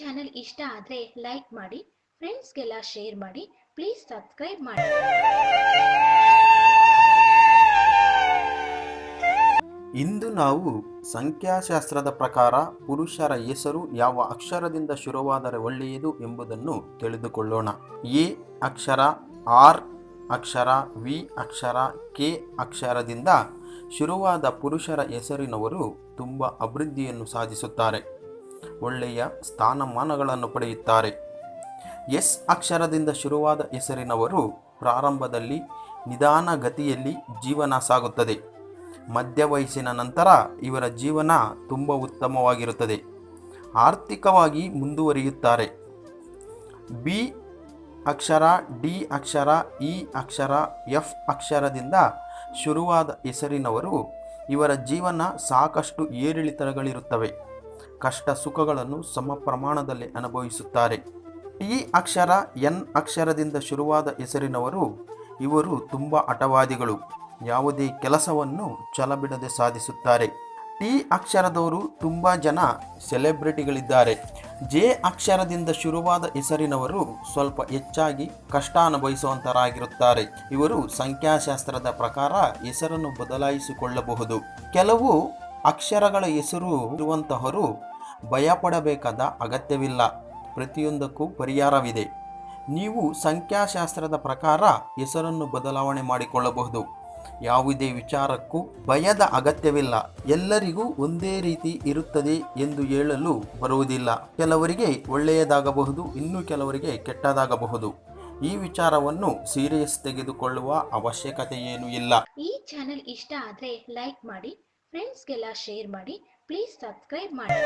Channel ಇಷ್ಟ ಆದರೆ like ಮಾಡಿ ಫ್ರೆಂಡ್ಸ್ಗೆಲ್ಲ ಶೇರ್ ಮಾಡಿ ಪ್ಲೀಸ್ ಸಬ್ಸ್ಕ್ರೈಬ್ ಮಾಡಿ. ಇಂದು ನಾವು ಸಂಖ್ಯಾಶಾಸ್ತ್ರದ ಪ್ರಕಾರ ಪುರುಷರ ಹೆಸರು ಯಾವ ಅಕ್ಷರದಿಂದ ಶುರುವಾದರೆ ಒಳ್ಳೆಯದು ಎಂಬುದನ್ನು ತಿಳಿದುಕೊಳ್ಳೋಣ. ಎ ಅಕ್ಷರ, ಆರ್ ಅಕ್ಷರ, ವಿ ಅಕ್ಷರ, ಕೆ ಅಕ್ಷರದಿಂದ ಶುರುವಾದ ಪುರುಷರ ಹೆಸರಿನವರು ತುಂಬ ಅಭಿವೃದ್ಧಿಯನ್ನು ಸಾಧಿಸುತ್ತಾರೆ. ಒಳ್ಳೆಯ ಸ್ಥಾನಮಾನಗಳನ್ನು ಪಡೆಯುತ್ತಾರೆ. ಎಸ್ ಅಕ್ಷರದಿಂದ ಶುರುವಾದ ಹೆಸರಿನವರು ಪ್ರಾರಂಭದಲ್ಲಿ ನಿಧಾನಗತಿಯಲ್ಲಿ ಜೀವನ ಸಾಗುತ್ತದೆ. ಮಧ್ಯ ವಯಸ್ಸಿನ ನಂತರ ಇವರ ಜೀವನ ತುಂಬ ಉತ್ತಮವಾಗಿರುತ್ತದೆ. ಆರ್ಥಿಕವಾಗಿ ಮುಂದುವರಿಯುತ್ತಾರೆ. ಬಿ ಅಕ್ಷರ, ಡಿ ಅಕ್ಷರ, ಇ ಅಕ್ಷರ, ಎಫ್ ಅಕ್ಷರದಿಂದ ಶುರುವಾದ ಹೆಸರಿನವರು ಇವರ ಜೀವನ ಸಾಕಷ್ಟು ಏರಿಳಿತಗಳಿರುತ್ತವೆ ಕಷ್ಟ ಸುಖಗಳನ್ನು ಸಮ ಪ್ರಮಾಣದಲ್ಲಿ ಅನುಭವಿಸುತ್ತಾರೆ. ಟಿ ಅಕ್ಷರ ಎನ್ ಅಕ್ಷರದಿಂದ ಶುರುವಾದ ಹೆಸರಿನವರು ಇವರು ತುಂಬ ಅಟವಾದಿಗಳು ಯಾವುದೇ ಕೆಲಸವನ್ನು ಛಲಬಿಡದೆ ಸಾಧಿಸುತ್ತಾರೆ. ಟಿ ಅಕ್ಷರದವರು ತುಂಬ ಜನ ಸೆಲೆಬ್ರಿಟಿಗಳಿದ್ದಾರೆ. ಜೆ ಅಕ್ಷರದಿಂದ ಶುರುವಾದ ಹೆಸರಿನವರು ಸ್ವಲ್ಪ ಹೆಚ್ಚಾಗಿ ಕಷ್ಟ ಅನುಭವಿಸುವಂತರಾಗಿರುತ್ತಾರೆ ಇವರು ಸಂಖ್ಯಾಶಾಸ್ತ್ರದ ಪ್ರಕಾರ ಹೆಸರನ್ನು ಬದಲಾಯಿಸಿಕೊಳ್ಳಬಹುದು. ಕೆಲವು ಅಕ್ಷರಗಳ ಹೆಸರು ಇರುವಂತಹವರು ಭಯಪಡಬೇಕಾದ ಅಗತ್ಯವಿಲ್ಲ. ಪ್ರತಿಯೊಂದಕ್ಕೂ ಪರಿಹಾರವಿದೆ. ನೀವು ಸಂಖ್ಯಾಶಾಸ್ತ್ರದ ಪ್ರಕಾರ ಹೆಸರನ್ನು ಬದಲಾವಣೆ ಮಾಡಿಕೊಳ್ಳಬಹುದು. ಯಾವುದೇ ವಿಚಾರಕ್ಕೂ ಭಯದ ಅಗತ್ಯವಿಲ್ಲ. ಎಲ್ಲರಿಗೂ ಒಂದೇ ರೀತಿ ಇರುತ್ತದೆ ಎಂದು ಹೇಳಲು ಬರುವುದಿಲ್ಲ. ಕೆಲವರಿಗೆ ಒಳ್ಳೆಯದಾಗಬಹುದು, ಇನ್ನು ಕೆಲವರಿಗೆ ಕೆಟ್ಟದಾಗಬಹುದು. ಈ ವಿಚಾರವನ್ನು ಸೀರಿಯಸ್ ತೆಗೆದುಕೊಳ್ಳುವ ಅವಶ್ಯಕತೆ ಏನೂ ಇಲ್ಲ. ಈ ಚಾನೆಲ್ ಇಷ್ಟ ಆದರೆ ಲೈಕ್ ಮಾಡಿ ಫ್ರೆಂಡ್ಸ್ಗೆಲ್ಲ ಶೇರ್ ಮಾಡಿ ಪ್ಲೀಸ್ ಸಬ್ಸ್ಕ್ರೈಬ್ ಮಾಡಿ.